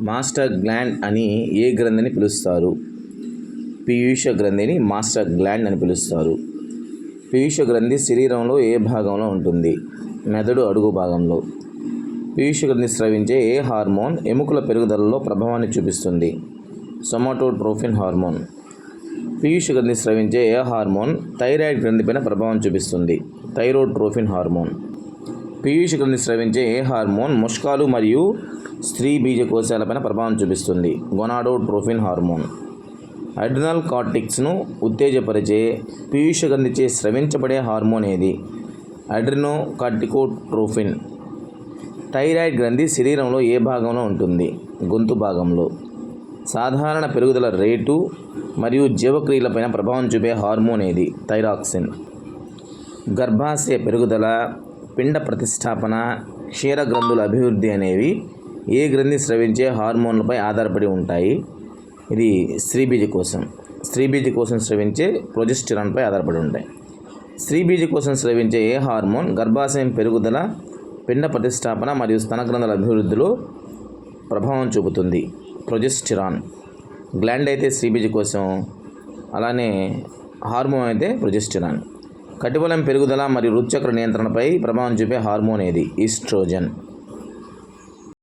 Master gland అని ఏ గ్రంథిని పిలుస్తారు? పీయూష గ్రంథిని master gland అని పిలుస్తారు. పీయూష గ్రంథి శరీరంలో ఏ భాగంలో ఉంటుంది? మెదడు అడుగు భాగంలో. పీయూష గ్రంథి స్రవించే ఏ హార్మోన్ ఎముకల పెరుగుదలలో ప్రభావాన్ని చూపిస్తుంది? సొమాటోట్రోఫిన్ హార్మోన్. పీయూష గ్రంథి స్రవించే ఏ హార్మోన్ థైరాయిడ్ గ్రంథిపైన ప్రభావం చూపిస్తుంది? థైరోట్రోఫిన్ హార్మోన్. పీయూషకుల్ని స్రవించే ఏ హార్మోన్ ముష్కాలు మరియు స్త్రీ బీజకోశాలపైన ప్రభావం చూపిస్తుంది. Gonadotrophin hormone. అడ్రినల్ కార్టిక్స్ను ఉత్తేజపరిచే పీయూష స్రవించబడే హార్మోన్ ఏది? అడ్రినో కార్టికోట్రోఫిన్ థైరాయిడ్ గ్రంథి శరీరంలో ఏ భాగంలో ఉంటుంది? గొంతు భాగంలో. సాధారణ పెరుగుదల రేటు మరియు జీవక్రియలపైన ప్రభావం చూపే హార్మోన్ ఏది? థైరాక్సిన్. గర్భాశయ పెరుగుదల పిండ ప్రతిష్టాపన క్షీర గ్రంథుల అభివృద్ధి అనేవి ఏ గ్రంథి స్రవించే హార్మోన్లపై ఆధారపడి ఉంటాయి. ఇది స్త్రీబీజ కోసం. స్త్రీబీజ కోసం స్రవించే ప్రొజెస్టిరాన్పై ఆధారపడి ఉంటాయి. స్త్రీబీజ కోసం స్రవించే ఏ హార్మోన్ గర్భాశయం పెరుగుదల పిండ ప్రతిష్టాపన మరియు స్తన గ్రంథుల అభివృద్ధిలో ప్రభావం చూపుతుంది. ప్రొజెస్టిరాన్. గ్లాండ్ అయితే స్త్రీబీజ కోసం అలానే హార్మోన్ అయితే ప్రొజెస్టిరాన్. కటిబలం పెరుగుదల మరియు రుచక్ర నియంత్రణపై ప్రభావం చూపే హార్మోన్ ఏది? ఈస్ట్రోజన్.